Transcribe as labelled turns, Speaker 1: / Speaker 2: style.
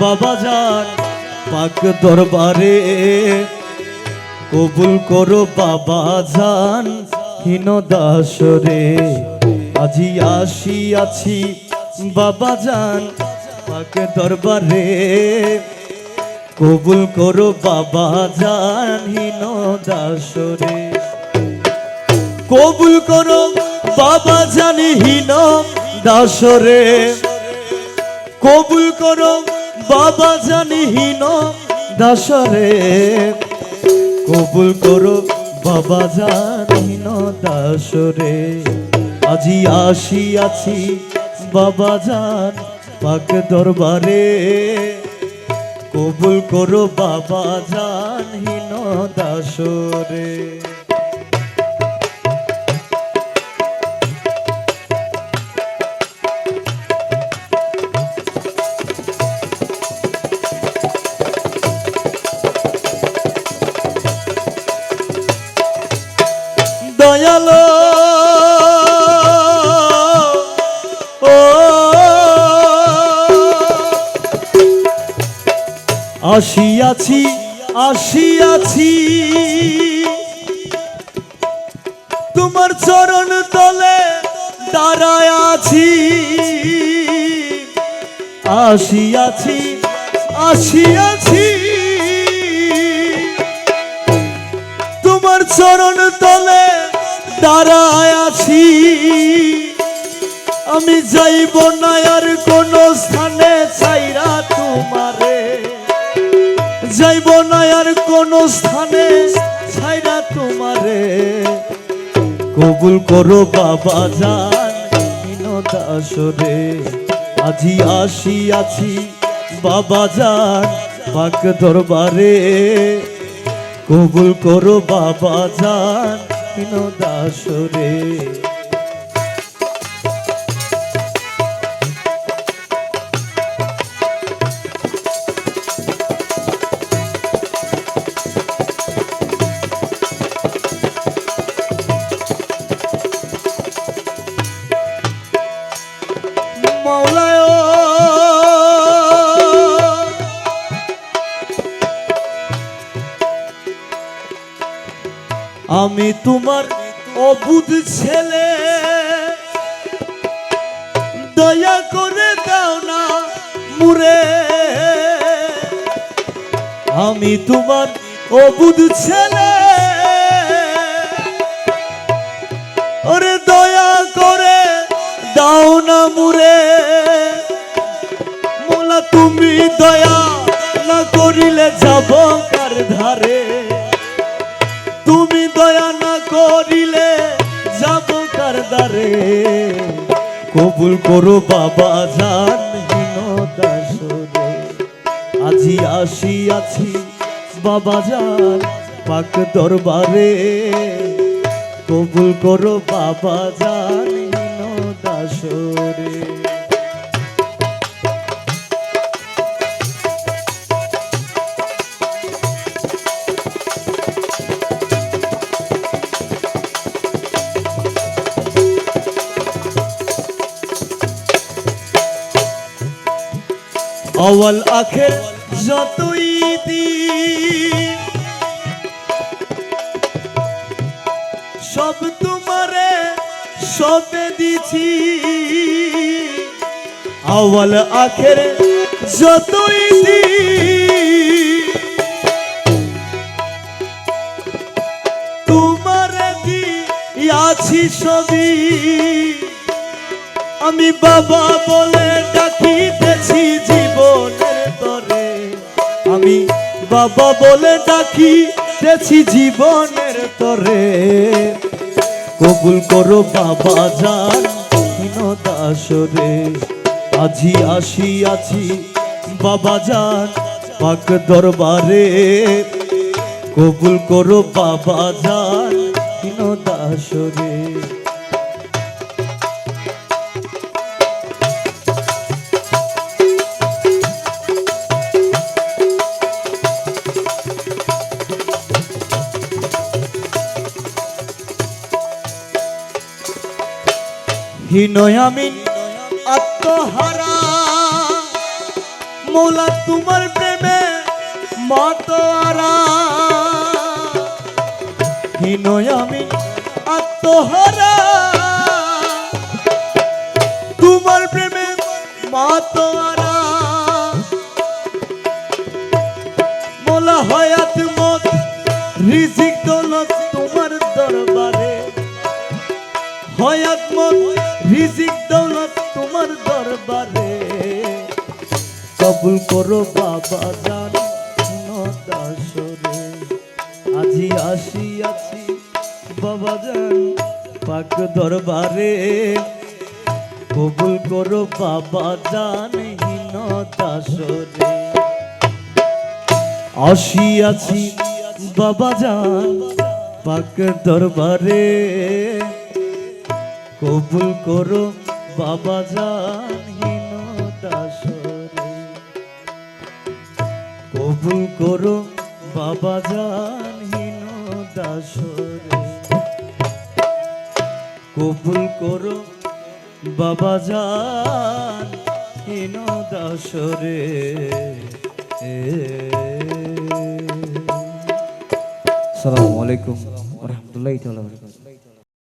Speaker 1: বাবা যান পাক দরবারে। কবুল করো বাবা যান হীন দাসরে। আজি আসিয়াছি বাবা যান পাক দরবারে। কবুল করো বাবা যান হীন দাসরে। কবুল করো বাবা জানি হীন দাসরে। কবুল করো বাবা জানি হীন দাসরে, কবুল করো বাবা জানি হীন দাসরে। আজি আসি আছি বাবা জান পাক দরবারে। কবুল করো বাবা জান হীন দাসরে। আসিয়াছি আসিয়াছি। তোমার চরণ তলে দাঁড়ায় আছি। আসিয়াছি আসিয়াছি। তোমার চরণ তলে দাঁড়ায় আছি। আমি যাইব না আর কোন স্থানে চাইরা তোমারে। যাইব না আর কোন স্থানে, ছাইরা তোমারে। কবুল করো বাবা হীন দাসরে আজি আসি আছি বাবা জান, পাক দরবারে। কবুল করো বাবা হীন দাসরে আমি তোমার অবুধ ছেলে। দয়া করে দাও না মুরে আমি তোমার অবুধ ছেলে। ওরে দয়া করে দাও না মুরে মোলা, তুমি দয়া না করিলে যাব কার ধারে? কবুল করো বাবা জান দাসরে আজি আছি বাবা জান পাক দরবারে। কবুল করো বাবা জান দাসরে অওয়াল আখের যতই দিন, সব তোমারে সবে দিছি। আওয়াল আখের যতই দিন, তোমারে দিয়াছি সবই। আমি বাবা বলে আমি বাবা বলে ডাকিতেছি জীবনের তরে। কবুল করো বাবা হীন দাসরে আজি আসি আছি বাবা জান পাক দরবারে। কবুল করো বাবা হীন দাসরে হীনয়ামিন আত্মহারা। মৌলা, তোমার প্রেমে মতোয়ারা হীনয় আমি আত্মহারা। তোমার প্রেমে মতোয়ারা মোলা, হয়াত মত, রিজিক হয়াত মত রিজিক দৌলত তোমার দরবারে। কবুল করো বাবা জান দাসরে আজি আসিয়াছি বাবা জান পাক দরবারে। কবুল করো বাবা জান হীন দাসরে আসিয়াছি বাবা জান পাক দরবারে। কবুল করো বাবা জান হীন দাসরে। কবুল করো বাবা জান হীন দাসরে। কবুল করো বাবা জান হীন দাসরে।
Speaker 2: আসসালামু আলাইকুম রহমতুল্লাহ তাআলা